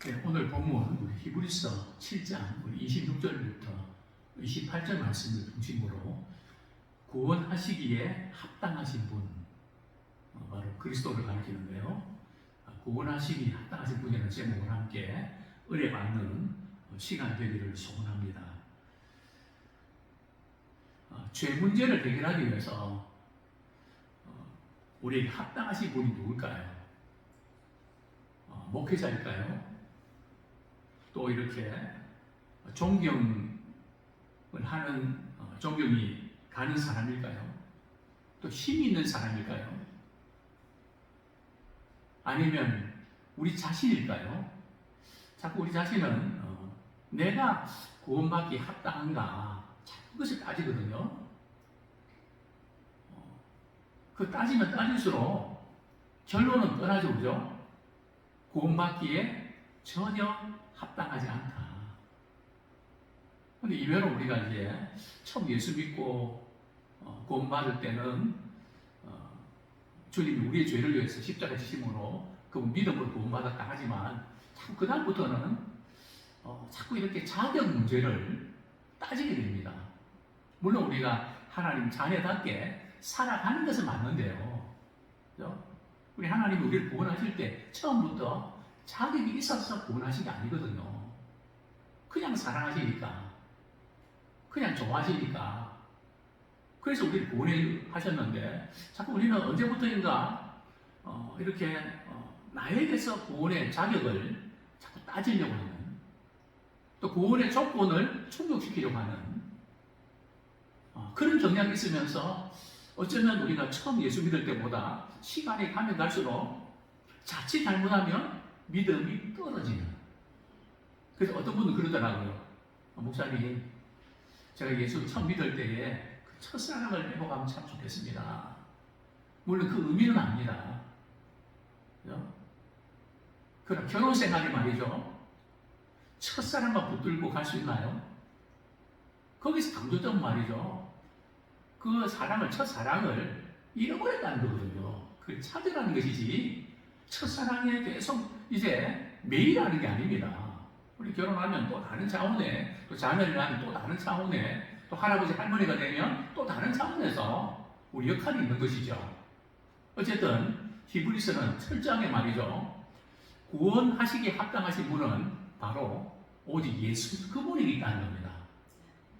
네, 오늘 본문 히브리서 7장 우리 26절부터 28절 말씀을 중심으로 구원하시기에 합당하신 분 어, 바로 그리스도를 가리키는데요. 아, 구원하시기에 합당하신 분이라는 제목을 함께 은혜 받는 어, 시간 되기를 소원합니다. 어, 죄 문제를 해결하기 위해서 어, 우리에게 합당하신 분이 누굴까요? 어, 목회자일까요? 또 이렇게 존경을 하는 어, 존경이 가는 사람일까요? 또 힘이 있는 사람일까요? 아니면 우리 자신일까요? 자꾸 우리 자신은 어, 내가 구원받기 합당한가 자꾸 그것을 따지거든요. 어, 그 따지면 따질수록 결론은 뻔하죠, 그죠? 구원받기에 전혀 합당하지 않다. 근데 이외로 우리가 이제 처음 예수 믿고 어, 구원받을 때는 어, 주님이 우리의 죄를 위해서 십자가 지심으로 그 믿음으로 구원받았다 하지만 자꾸 그 다음부터는 어, 자꾸 이렇게 자격 문제를 따지게 됩니다. 물론 우리가 하나님 자녀답게 살아가는 것은 맞는데요. 그죠? 우리 하나님이 우리를 구원하실 때 처음부터 자격이 있어서 구원하신 게 아니거든요. 그냥 사랑하시니까. 그냥 좋아하시니까. 그래서 우리를 구원하셨는데, 자꾸 우리는 언제부터인가, 어, 이렇게, 어, 나에게서 구원의 자격을 자꾸 따지려고 하는, 또 구원의 조건을 충족시키려고 하는, 어, 그런 경향이 있으면서, 어쩌면 우리가 처음 예수 믿을 때보다 시간이 가면 갈수록 자칫 잘못하면 믿음이 떨어지는. 그래서 어떤 분은 그러더라고요. 어, 목사님, 제가 예수 처음 믿을 때에 그 첫사랑을 회복하면 참 좋겠습니다. 물론 그 의미는 아닙니다. 그죠? 그럼 결혼 생활이 말이죠. 첫사랑만 붙들고 갈 수 있나요? 거기서 강조점 말이죠. 그 사랑을, 첫사랑을 잃어버렸다는 거거든요. 그걸 찾으라는 것이지, 첫사랑에 계속 이제 매일 하는 게 아닙니다. 우리 결혼하면 또 다른 차원에, 또 자녀를 낳으면 또 다른 차원에, 또 할아버지 할머니가 되면 또 다른 차원에서 우리 역할이 있는 것이죠. 어쨌든 히브리서는 철저하게 말이죠. 구원하시기에 합당하신 분은 바로 오직 예수 그분이 있다는 겁니다.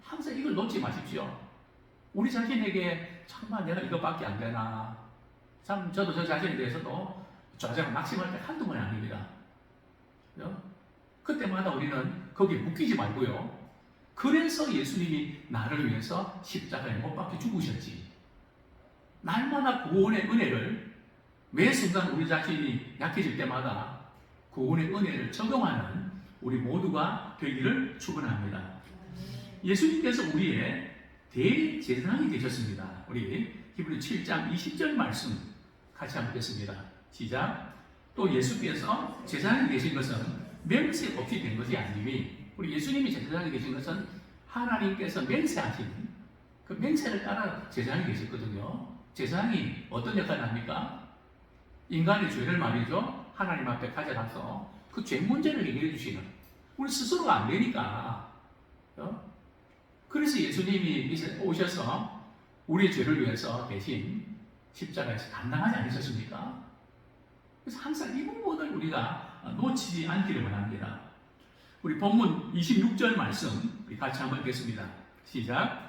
항상 이걸 놓지 마십시오. 우리 자신에게 정말 내가 이것밖에 안 되나. 참 저도 저 자신에 대해서도 좌절 낙심할 때 한두 번이 아닙니다. 그죠? 그때마다 우리는 거기에 묶이지 말고요. 그래서 예수님이 나를 위해서 십자가에 못 박혀 죽으셨지. 날마다 구원의 은혜를 매 순간 우리 자신이 약해질 때마다 구원의 은혜를 적용하는 우리 모두가 되기를 축원합니다. 예수님께서 우리의 대제사장이 되셨습니다. 우리 히브리 7장 20절 말씀 같이 한번 보겠습니다. 시작. 또 예수께서 제사장이 되신 것은 맹세 없이 된 것이 아니니 우리 예수님이 제사장이 되신 것은 하나님께서 맹세하신 그 맹세를 따라 제사장이 되셨거든요. 제사장이 어떤 역할을 합니까? 인간의 죄를 말이죠. 하나님 앞에 가져가서 그 죄 문제를 해결해 주시는 우리 스스로가 안 되니까 어? 그래서 예수님이 오셔서 우리의 죄를 위해서 대신 십자가에서 감당하지 않으셨습니까? 그래서 항상 이 부분을 우리가 놓치지 않기를 원합니다. 우리 본문 26절 말씀 우리 같이 한번 읽겠습니다. 시작.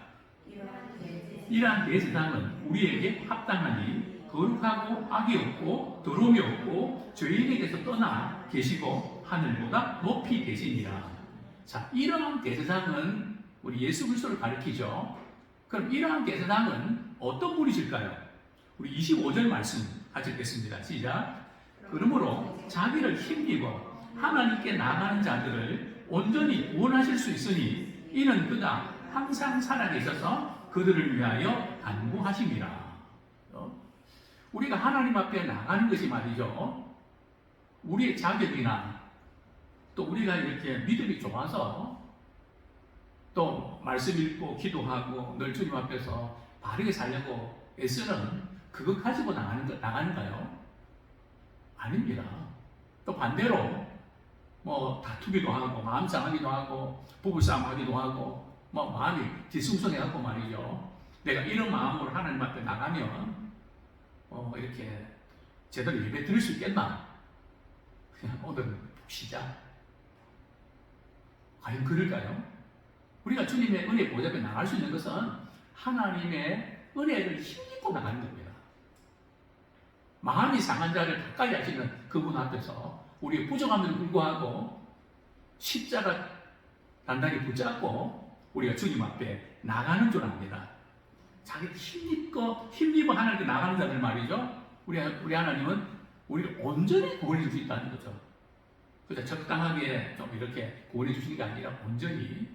이러한 대제사장은 우리에게 합당하니 거룩하고 악이 없고 더러움이 없고 죄인에게서 떠나 계시고 하늘보다 높이 계시니라. 자, 이러한 대제사장은 우리 예수 그리스도를 가리키죠. 그럼 이러한 대제사장은 어떤 분이실까요? 우리 25절 말씀 같이 읽겠습니다. 시작. 그러므로 자기를 힘입어 하나님께 나가는 자들을 온전히 구원하실 수 있으니 이는 그가 항상 살아계셔서 그들을 위하여 간구하심이라. 어? 우리가 하나님 앞에 나가는 것이 말이죠. 우리의 자격이나 또 우리가 이렇게 믿음이 좋아서 또 말씀 읽고 기도하고 늘 주님 앞에서 바르게 살려고 애쓰는 그거 가지고 나가는 거, 나가는가요? 아닙니다. 또 반대로 뭐 다투기도 하고 마음 상하기도 하고 부부싸움 하기도 하고 뭐 마음이 뒤숭숭해갖고 말이죠. 내가 이런 마음으로 하나님 앞에 나가면 어 이렇게 제대로 예배 드릴 수 있겠나? 그냥 오늘은 쉬자. 과연 그럴까요? 우리가 주님의 은혜 보좌 앞에 나갈 수 있는 것은 하나님의 은혜를 힘입고 나가는 겁니다. 마음이 상한 자를 가까이 하시는 그분 앞에서 우리의 부정함에도 불구하고 십자가 단단히 붙잡고 우리가 주님 앞에 나가는 줄 압니다. 자기 힘입고 힘입어 하나님께 나가는 자들 말이죠. 우리 우리 하나님은 우리를 온전히 구원해 줄 수 있다는 거죠. 그래서 적당하게 좀 이렇게 구원해 주시는 게 아니라 온전히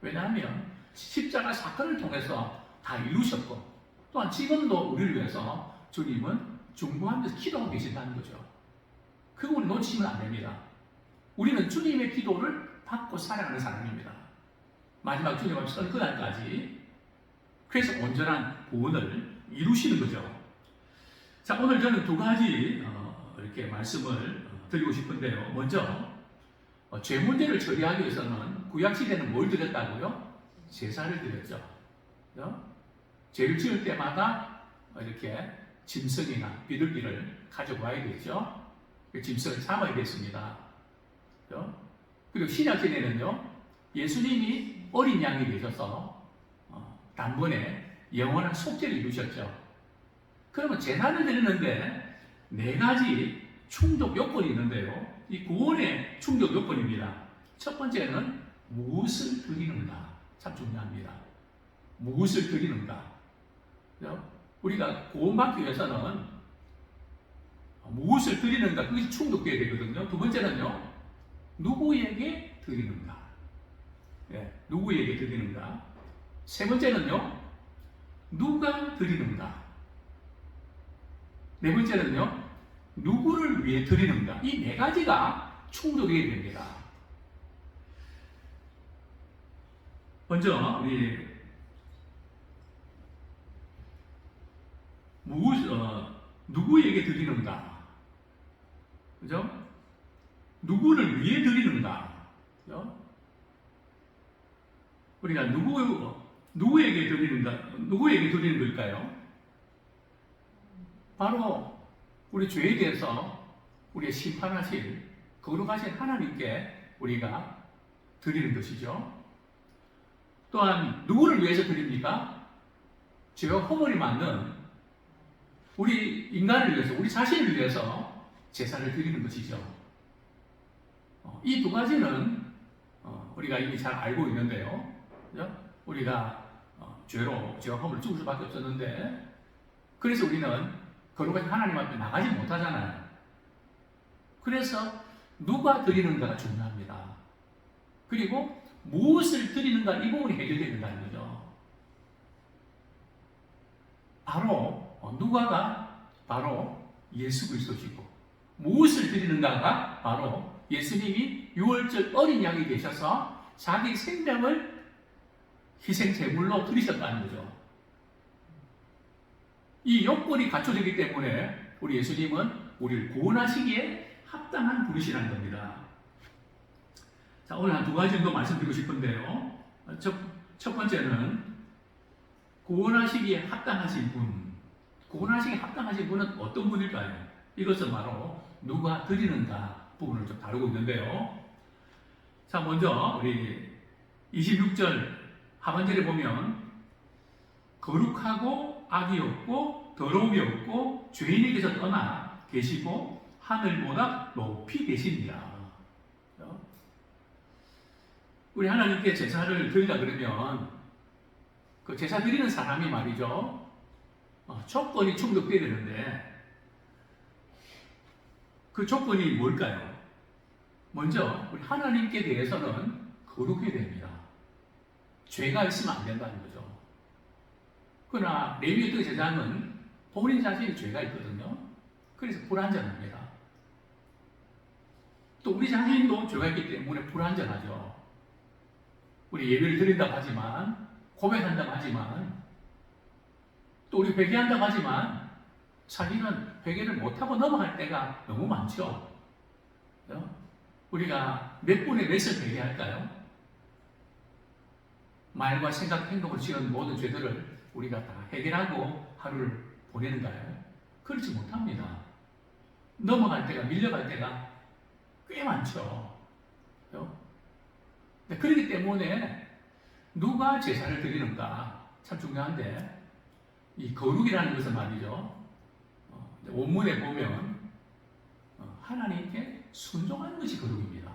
왜냐하면 십자가 사건을 통해서 다 이루셨고 또한 지금도 우리를 위해서 주님은 중보하면서 기도하고 계신다는 거죠. 우리 놓치면 안 됩니다. 우리는 주님의 기도를 받고 살아가는 사람입니다. 마지막 주님 앞에 선 그날까지 그래서 온전한 구원을 이루시는 거죠. 자 오늘 저는 두 가지 어, 이렇게 말씀을 어, 드리고 싶은데요. 먼저 어, 죄 문제를 처리하기 위해서는 구약 시대는 뭘 드렸다고요? 제사를 드렸죠. 그죠? 죄를 지을 때마다 이렇게 짐승이나 비둘기를 가져와야 되죠. 그 짐승을 잡아야 됐습니다. 그리고 신약 시대는요, 예수님이 어린 양이 되셔서 어, 단번에 영원한 속죄를 이루셨죠. 그러면 재산을 드리는데 네 가지 충족 요건이 있는데요. 이 구원의 충족 요건입니다. 첫 번째는 무엇을 드리는가? 참 중요합니다. 무엇을 드리는가? 우리가 구원받기 위해서는 무엇을 드리는가? 그것이 충족돼야 되거든요. 두 번째는요, 누구에게 드리는가? 예, 누구에게 드리는가? 세 번째는요, 누가 드리는가? 네 번째는요, 누구를 위해 드리는가? 이 네 가지가 충족해야 됩니다. 먼저, 우리, 무엇, 어, 누구에게 드리는가? 그죠? 누구를 위해 드리는가? 그죠? 우리가 누구, 누구에게 드리는가? 누구에게 드리는 걸까요? 바로 우리 죄에 대해서 우리의 심판하실 거룩하신 하나님께 우리가 드리는 것이죠. 또한 누구를 위해서 드립니까? 죄와 허물이 맞는 우리 인간을 위해서, 우리 자신을 위해서 제사를 드리는 것이죠. 어, 이두 가지는 어, 우리가 이미 잘 알고 있는데요. 우리가 어, 죄로 죄와 허물을 죽을 수밖에 없었는데 그래서 우리는 거룩하신 하나님 앞에 나가지 못하잖아요. 그래서 누가 드리는가가 중요합니다. 그리고 무엇을 드리는가 이 부분이 해결되야 된다는 거죠. 바로 어, 누가가 바로 예수 그리스도시고 무엇을 드리는가가 바로 예수님이 6월절 어린 양이 되셔서 자기 생명을 희생 제물로 드리셨다는 거죠. 이 요건이 갖춰지기 때문에 우리 예수님은 우리를 구원하시기에 합당한 분이시라는 겁니다. 자, 오늘 한 두 가지 정도 말씀드리고 싶은데요. 첫, 첫 번째는 구원하시기에 합당하신 분. 구원하시기에 합당하신 분은 어떤 분일까요? 이것은 바로 누가 드리는가 부분을 좀 다루고 있는데요. 자, 먼저 우리 26절 하반절에 보면 거룩하고 악이 없고 더러움이 없고 죄인에게서 떠나 계시고 하늘보다 높이 계십니다. 우리 하나님께 제사를 드리려 그러면 그 제사 드리는 사람이 말이죠. 어, 조건이 충족돼야 되는데 그 조건이 뭘까요? 먼저 우리 하나님께 대해서는 거룩해야 됩니다. 죄가 있으면 안 된다는 거죠. 그러나 레위의 제사는 본인 자신이 죄가 있거든요. 그래서 불완전합니다. 또 우리 자신도 죄가 있기 때문에 불완전하죠. 우리 예배를 드린다고 하지만 고백한다고 하지만 또 우리 회개한다고 하지만 자기는 회개를 못하고 넘어갈 때가 너무 많죠. 우리가 몇 분의 몇을 회개할까요? 말과 생각, 행동을 지은 모든 죄들을 우리가 다 해결하고 하루를 보내는가요? 그렇지 못합니다. 넘어갈 때가, 밀려갈 때가 꽤 많죠. 네, 그렇기 때문에 누가 제사를 드리는가 참 중요한데 이 거룩이라는 것은 말이죠. 어, 원문에 보면 어, 하나님께 순종하는 것이 거룩입니다.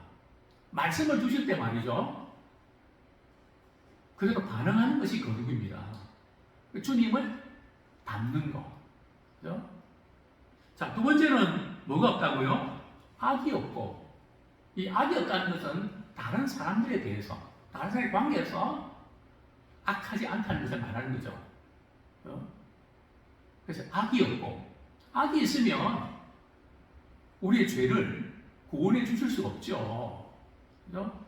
말씀을 주실 때 말이죠. 그래도 반응하는 것이 거룩입니다. 주님을 닮는 거. 그죠? 자, 두 번째는 뭐가 없다고요? 악이 없고, 이 악이 없다는 것은 다른 사람들에 대해서, 다른 사람의 관계에서 악하지 않다는 것을 말하는 거죠. 어? 그래서 악이 없고, 악이 있으면 우리의 죄를 구원해 주실 수가 없죠. 그죠?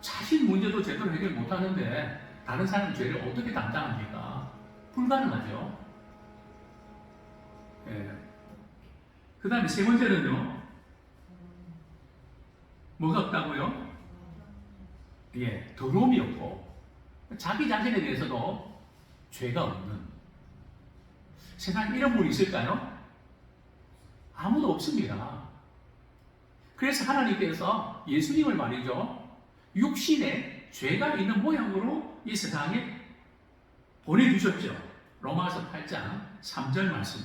자신 문제도 제대로 해결 못 하는데, 다른 사람 죄를 어떻게 담당합니까? 불가능하죠. 예. 그 다음에 세 번째는요, 뭐가 없다고요? 예, 더러움이 없고, 자기 자신에 대해서도 죄가 없는. 세상에 이런 분이 있을까요? 아무도 없습니다. 그래서 하나님께서 예수님을 말이죠, 육신에 죄가 있는 모양으로 이 세상에 보내주셨죠. 로마서 8장 3절 말씀.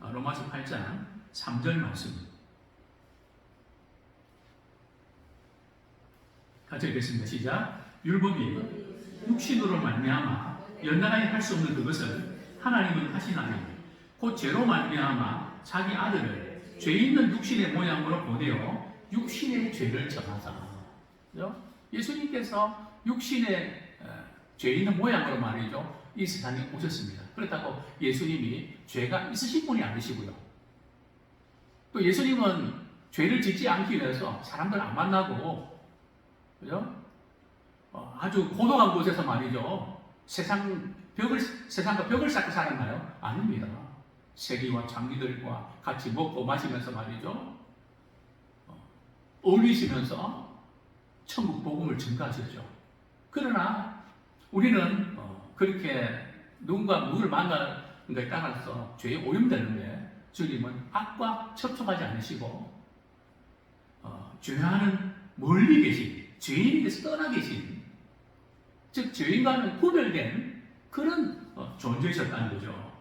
아, 로마서 8장 3절 말씀. 같이 읽겠습니다. 시작. 율법이 육신으로 말미암아 연단하여 할수 없는 그것을 하나님은 하시나니 곧 죄로 말미암아 자기 아들을 죄 있는 육신의 모양으로 보내어 육신의 죄를 정하사. 예수님께서 육신의 어, 죄 있는 모양으로 말이죠. 이 세상에 오셨습니다. 그렇다고 예수님이 죄가 있으신 분이 아니시고요. 또 예수님은 죄를 짓지 않기 위해서 사람들 안 만나고, 그죠? 어, 아주 고독한 곳에서 말이죠. 세상 벽을, 세상과 벽을 쌓고 살았나요? 아닙니다. 세기와 장기들과 같이 먹고 마시면서 말이죠. 어, 어울리시면서 천국 복음을 증가하셨죠. 그러나 우리는 어, 그렇게 누군가 누구를 만나는 것에 따라서 죄에 오염되는데 주님은 악과 접촉하지 않으시고 어, 죄와는 멀리 계신 죄인에게서 떠나 계신 즉 죄인과는 구별된 그런 어, 존재이셨다는 거죠.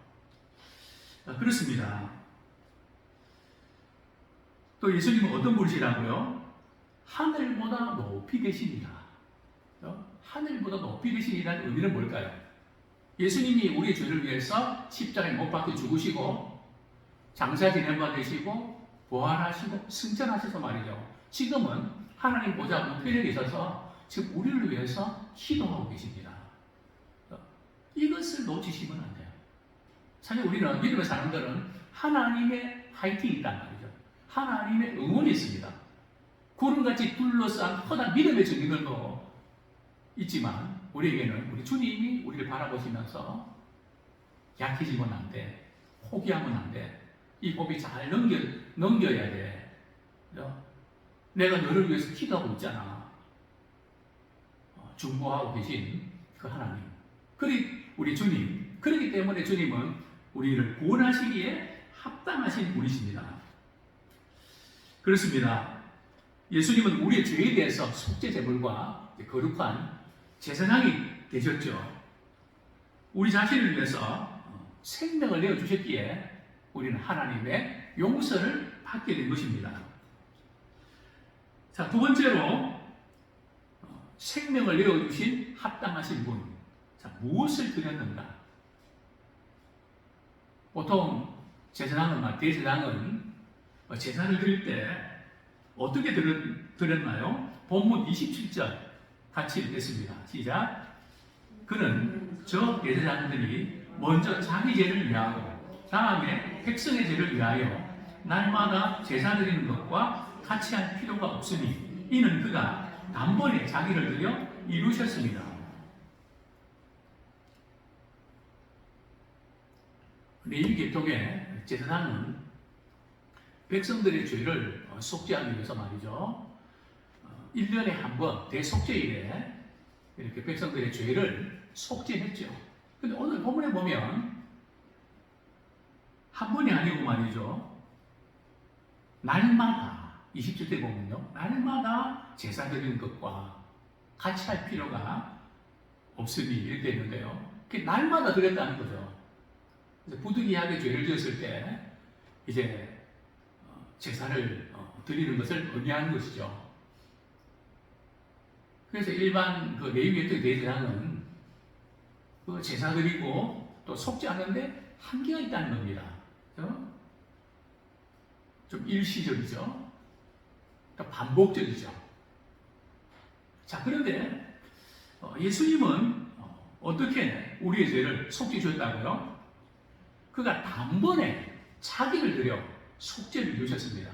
아, 그렇습니다. 또 예수님은 어떤 분이시라고요? 하늘보다 높이 계십니다. 어? 하늘보다 높이 계신이라는 의미는 뭘까요? 예수님이 우리의 죄를 위해서 십자가에 못 박혀 죽으시고 장사 지낸바 되시고 부활하시고 승천하셔서 말이죠. 지금은 하나님 보좌 우편에 계셔서 지금 우리를 위해서 기도하고 계십니다. 어? 이것을 놓치시면 안 돼요. 사실 우리는 믿음의 사람들은 하나님의 화이팅이 있단 말이죠. 하나님의 응원이 있습니다. 구름같이 둘러싼 허다 믿음의 증인들도 있지만 우리에게는 우리 주님이 우리를 바라보시면서 약해지면 안 돼. 포기하면 안 돼. 이 고비 잘 넘겨, 넘겨야 돼. 내가 너를 위해서 기도하고 있잖아. 어, 중보하고 계신 그 하나님. 그리 우리 주님. 그렇기 때문에 주님은 우리를 구원하시기에 합당하신 분이십니다. 그렇습니다. 예수님은 우리의 죄에 대해서 속죄 제물과 거룩한 제사장이 되셨죠. 우리 자신을 위해서 생명을 내어 주셨기에 우리는 하나님의 용서를 받게 된 것입니다. 자, 두 번째로 어, 생명을 내어 주신 합당하신 분. 자, 무엇을 드렸는가? 보통 제사장은 대제사장은 어, 제사를 드릴 때 어떻게 드렸, 드렸나요? 본문 27절 같이 읽겠습니다. 시작. 그는 저 대제사장들이 먼저 자기 죄를 위하고 다음에 백성의 죄를 위하여 날마다 제사 드리는 것과 같이 할 필요가 없으니 이는 그가 단번에 자기를 들여 이루셨습니다. 레위 계통의 제사장은 백성들의 죄를 어, 속죄하기 위해서 말이죠. 어, 1년에 한 번 대속죄일에 이렇게 백성들의 죄를 속죄했죠. 근데 오늘 본문에 보면 한 번이 아니고 말이죠. 날마다 27대 보면요. 날마다 제사 드리는 것과 같이 할 필요가 없으니 이렇게 되는데요. 그게 날마다 드렸다는 거죠. 부득이하게 죄를 지었을 때 이제 어, 제사를 어, 드리는 것을 의미하는 것이죠. 그래서 일반 그 레위의 대제사는 그 제사 드리고 또 속죄하는데 한계가 있다는 겁니다. 좀 일시적이죠. 그러니까 반복적이죠. 자, 그런데 어, 예수님은 어, 어떻게 우리의 죄를 속죄해 주셨다고요? 그가 단번에 자기를 들여 속죄를 이루셨습니다.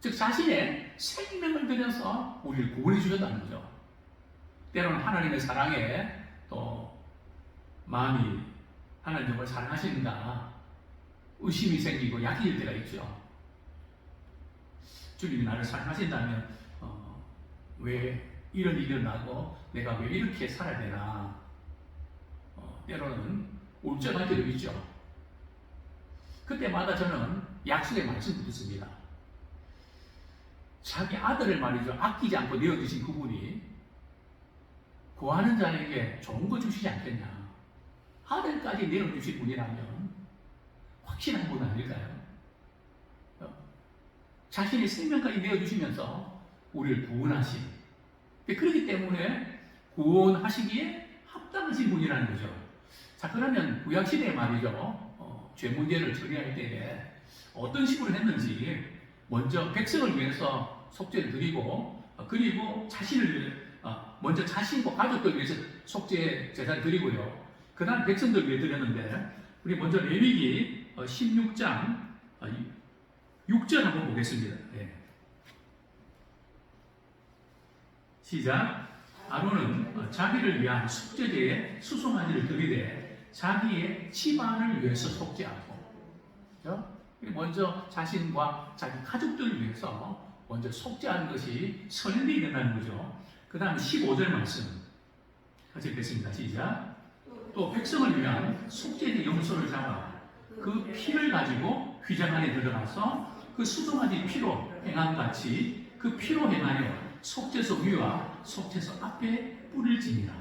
즉 자신의 생명을 들여서 우리를 구원해 주셨다는 거죠. 때로는 하나님의 사랑에 또 마음이 하나님 정말 사랑하시는가 의심이 생기고 약해질 때가 있죠. 주님이 나를 사랑하신다면 어, 왜 이런 일이 일어나고 내가 왜 이렇게 살아야 되나 어, 때로는 울적할 때도 있죠. 그때마다 저는 약속의 말씀 듣습니다. 자기 아들을 말이죠 아끼지 않고 내어주신 그분이 구하는 자에게 좋은 거 주시지 않겠냐. 아들까지 내어주신 분이라면 확실한 분 아닐까요? 어? 자신의 생명까지 내어주시면서 우리를 구원하신. 그렇기 때문에 구원하시기에 합당하신 분이라는 거죠. 자, 그러면 구약시대에 말이죠. 어, 죄 문제를 처리할 때에 어떤 식으로 했는지 먼저 백성을 위해서 속죄를 드리고 어, 그리고 자신을 어, 먼저 자신과 가족들 위해서 속죄 제사를 드리고요. 그 다음 백성들 위해 드렸는데 우리 먼저 레위기 16장 6절 한번 보겠습니다. 예. 시작. 아론은 어, 자기를 위한 속죄제에 수송아지를 드리되 자기의 집안을 위해서 속죄하고 그렇죠? 먼저 자신과 자기 가족들을 위해서 먼저 속죄하는 것이 선행이 일어나는 거죠. 그 다음 15절 말씀 같이 읽겠습니다. 시작. 또 백성을 위한 속죄의 염소를 잡아 그 피를 가지고 휘장 안에 들어가서 그 수송아지 피로 행함같이 그 피로 행하여 속죄소 위와 속죄소 앞에 뿌릴 지니라.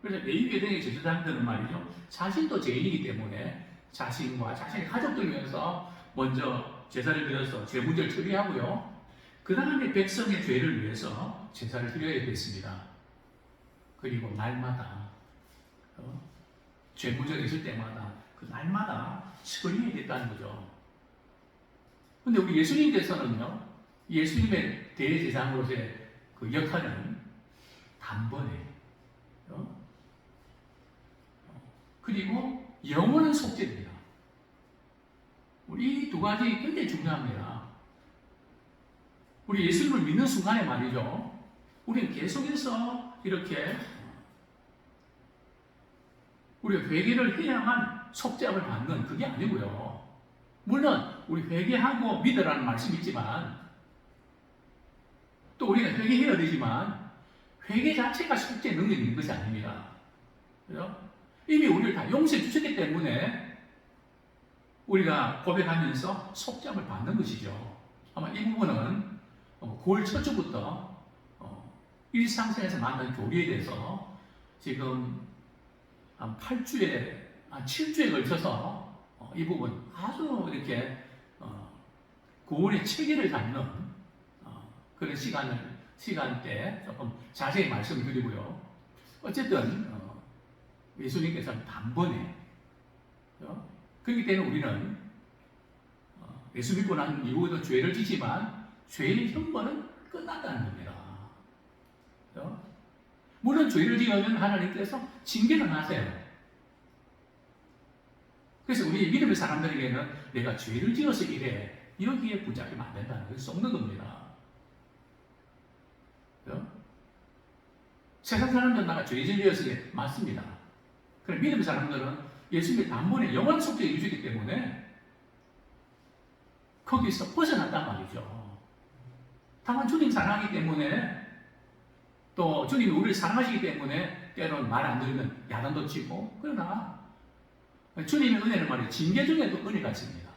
그래서 레위계 등의 제사장들은 말이죠. 자신도 죄인이기 때문에 자신과 자신의 가족들 위해서 먼저 제사를 드려서 죄 문제를 처리하고요. 그 다음에 백성의 죄를 위해서 제사를 드려야 됐습니다. 그리고 날마다 어, 죄 문제가 있을 때마다 그 날마다 처리해야 됐다는 거죠. 근데 우리 예수님께서는요, 예수님의 대제사장으로서의 그 역할은 단번에, 어? 그리고 영원한 속죄입니다. 우리 이두 가지 굉장히 중요합니다. 우리 예수님을 믿는 순간에 말이죠. 우리는 계속해서 이렇게 우리가 회개를 해야만 속죄함을 받는 그게 아니고요. 물론 우리 회개하고 믿으라는 말씀이 있지만 또 우리가 회개해야 되지만 회개 자체가 속죄 능력이 있는 것이 아닙니다. 그죠? 이미 우리를 다 용서해 주셨기 때문에 우리가 고백하면서 속죄함을 받는 것이죠. 아마 이 부분은 9월 첫 주부터 어, 일상생활에서 만난 교리에 대해서 지금 한 8주에, 한 7주에 걸쳐서 어, 이 부분 아주 이렇게 어, 구원의 체계를 잡는 그런 시간을, 시간대 조금 자세히 말씀을 드리고요. 어쨌든 예수님께서는 단번에 그렇기 때문에 우리는 예수 믿고 난 이후에도 죄를 지지만 죄의 형벌은 끝났다는 겁니다. 물론 죄를 지으면 하나님께서 징계를 하세요. 그래서 우리 믿음의 사람들에게는 내가 죄를 지어서 이래 여기에 붙잡히면 안 된다는 것을 썩는 겁니다. 세상 사람들은 죄를 지어서 맞습니다. 그럼 믿음의 사람들은 예수님의 단번에 영원 속죄 해 주시기 때문에 거기서 벗어났단 말이죠. 다만 주님 사랑하기 때문에 또 주님이 우리를 사랑하시기 때문에 때로는 말안 들으면 야단도 치고 그러나 주님의 은혜는 말이에요. 징계 중에도 은혜가 있습니다.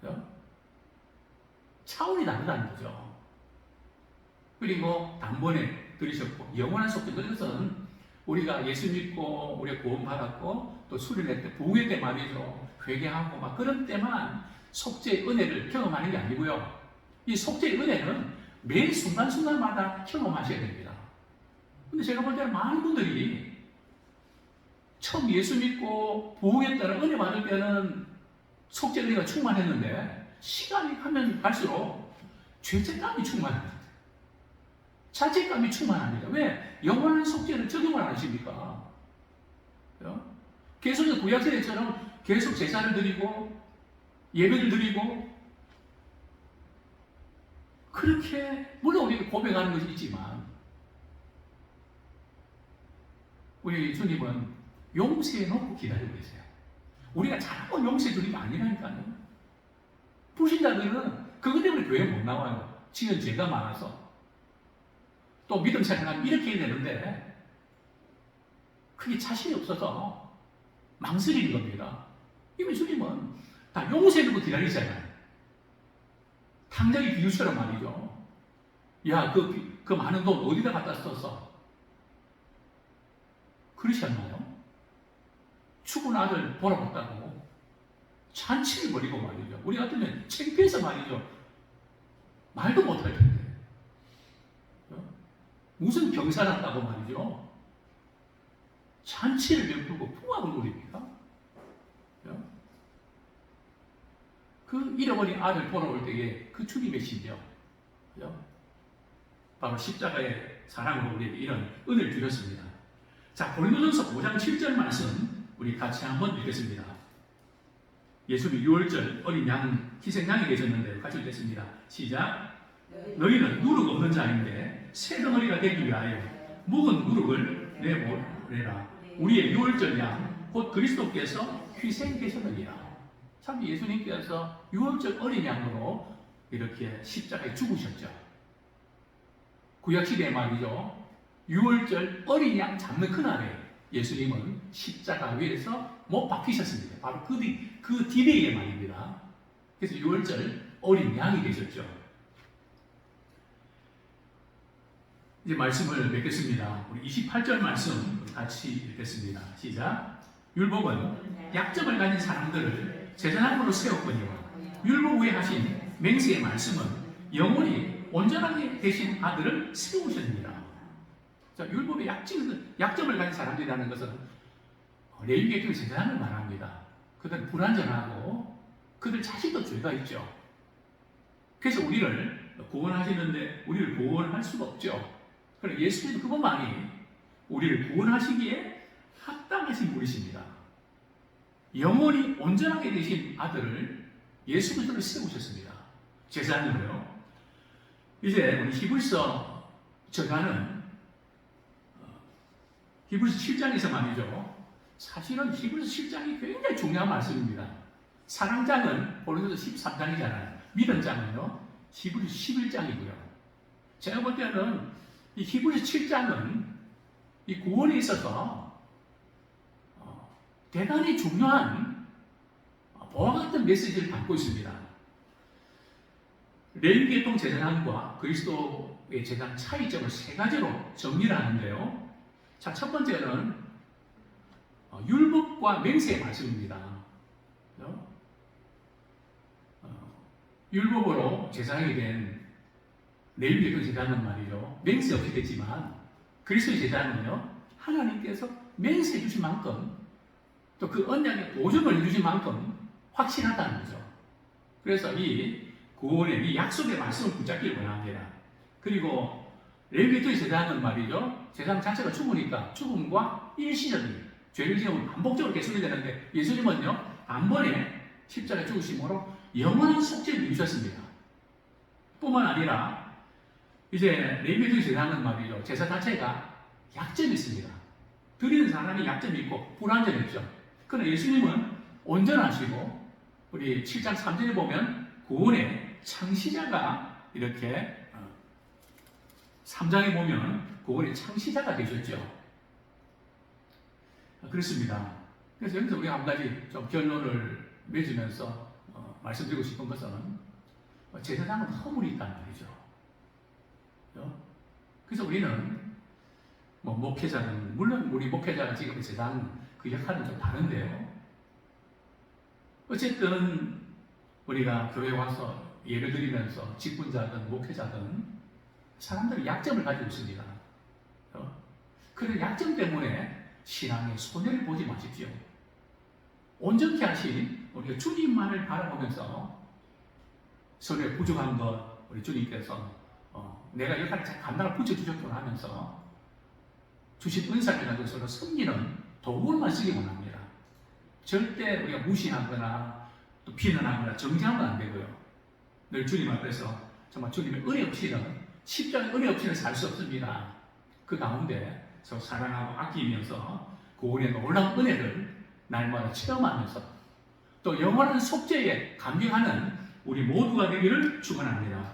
그죠? 차원이 다르다는 거죠. 그리고 단번에 들으셨고 영원한 속죄 그것은 우리가 예수 믿고 우리가 구원 받았고 또 수련회 때 부흥회 때 말이죠 회개하고 막 그런 때만 속죄의 은혜를 경험하는 게 아니고요 이 속죄의 은혜는 매 순간순간마다 경험하셔야 됩니다 근데 제가 볼 때는 많은 분들이 처음 예수 믿고 부흥회 때는 은혜 받을 때는 속죄의 은혜가 충만했는데 시간이 가면 갈수록 죄책감이 충만합니다 자책감이 충만합니다. 왜? 영원한 속죄를 적용을 안 하십니까? 그죠? 계속 구약세대처럼 계속 제사를 드리고 예배를 드리고 그렇게 물론 우리가 고백하는 것이 있지만 우리 주님은 용서해 놓고 기다리고 계세요. 우리가 자꾸 용서해 주는 게 아니라니까요. 불신자들은 그것 때문에 교회 못 나와요. 지은 죄가 많아서. 또 믿음 생활하면 이렇게 해야 되는데 그게 자신이 없어서 망설이는 겁니다. 이미 주님은 다 용서해주고 기다리잖아요. 탕자의 비유처럼 말이죠. 야, 그, 그 많은 돈 어디다 갖다 썼어? 그렇지 않나요? 죽은 아들 돌아봤다고 잔치를 벌이고 말이죠. 우리 같으면 창피해서 말이죠. 말도 못할 텐데. 무슨 경사 났다고 말이죠. 잔치를 베풀고 풍악을 누립니까? 그 잃어버린 아들 돌아올 때에 그 주님의 심정, 바로 십자가의 사랑으로 우리에게 이런 은혜를 주셨습니다. 자, 고린도전서 5장 7절 말씀 우리 같이 한번 읽겠습니다. 예수님 6월절 어린 양, 희생양이 계셨는데 같이 읽겠습니다. 시작. 너희는 누룩 없는 자인데 새 덩어리가 되기 위하여 묵은 누룩을 내보내라. 우리의 유월절 양 곧 그리스도께서 희생되셨느니라. 참 예수님께서 유월절 어린 양으로 이렇게 십자가에 죽으셨죠. 구약 시대 말이죠. 유월절 어린 양 잡는 그날에 예수님은 십자가 위에서 못 박히셨습니다. 바로 그, 뒤, 그 디데이의 말입니다. 그래서 유월절 어린 양이 되셨죠. 이제 말씀을 맺겠습니다. 우리 28절 말씀 같이 읽겠습니다. 시작. 율법은 약점을 가진 사람들을 제사장으로 세웠거니와 율법 위에 하신 맹세의 말씀은 영원히 온전하게 되신 아들을 세우셨습니다. 자, 율법의 약점, 약점을 가진 사람들이라는 것은 레위계통의 제사장을 말합니다. 그들은 불완전하고 그들 자신도 죄가 있죠. 그래서 우리를 구원하시는데 우리를 구원할 수가 없죠. 그래 예수님도 그것만이 우리를 구원하시기에 합당하신 분이십니다. 영원히 온전하게 되신 아들을 예수 그리스도를 세우셨습니다. 제사님으로요. 이제 우리 히브리서 저자는 어, 히브리서 7장에서 말이죠. 사실은 히브리서 7장이 굉장히 중요한 말씀입니다. 사랑장은 고린도서 13장이잖아요. 믿음장은요. 히브리서 11장이고요. 제가 볼 때는 이 히브리서 7장은 이 구원에 있어서 어, 대단히 중요한 보와 같은 메시지를 담고 있습니다. 레위계통 제사장과 그리스도의 제사장 차이점을 세 가지로 정리를 하는데요. 자, 첫 번째는 어, 율법과 맹세의 말씀입니다. 어, 율법으로 제사장이 된 레위계통 제사장은 말이죠. 맹세 없이 됐지만 그리스도의 제사장은요. 하나님께서 맹세해 주신 만큼 또 그 언약의 보증을 해 주신 만큼 확신하다는 거죠. 그래서 이 구원의 이 약속의 말씀을 붙잡기를 원합니다. 그리고 레위계통의 제사장은 말이죠. 제사장 자체가 죽으니까 죽음과 일시적인 죄를 지으면 반복적으로 계속이 되는데 예수님은요. 단번에 십자가에 죽으심으로 영원한 속죄를 이루셨습니다. 뿐만 아니라 이제 레위기 제사는 말이죠. 제사 자체가 약점이 있습니다. 드리는 사람이 약점이 있고 불완전했죠. 그러나 예수님은 온전하시고 우리 7장 3절에 보면 구원의 창시자가 이렇게 3장에 보면 구원의 창시자가 되셨죠. 어, 그렇습니다. 그래서 여기서 우리가 한 가지 좀 결론을 맺으면서 어, 말씀드리고 싶은 것은 어, 제사장은 허물이 있단 말이죠. 어? 그래서 우리는 뭐 목회자는 물론 우리 목회자가 지금 제사장 그 역할은 좀 다른데요. 어쨌든 우리가 교회 와서 예를 들이면서 직분자든 목회자든 사람들이 약점을 가지고 있습니다. 어? 그 약점 때문에 신앙에 손해를 보지 마십시오. 온전히 하신 우리가 주님만을 바라보면서 손에 부족한 것 우리 주님께서 어, 내가 역할을 잘 감당을 붙여주셨구나 하면서 주신 은사를 가지고 서로 섬기는 도구만 쓰기 원합니다. 절대 우리가 무시하거나 또 비난하거나 정죄하면 안 되고요. 늘 주님 앞에서 정말 주님의 은혜 없이는 십자가의 은혜 없이는 살 수 없습니다. 그 가운데 서로 사랑하고 아끼면서 구원의 놀라운 은혜를 날마다 체험하면서 또 영원한 속죄에 감격하는 우리 모두가 되기를 축원합니다.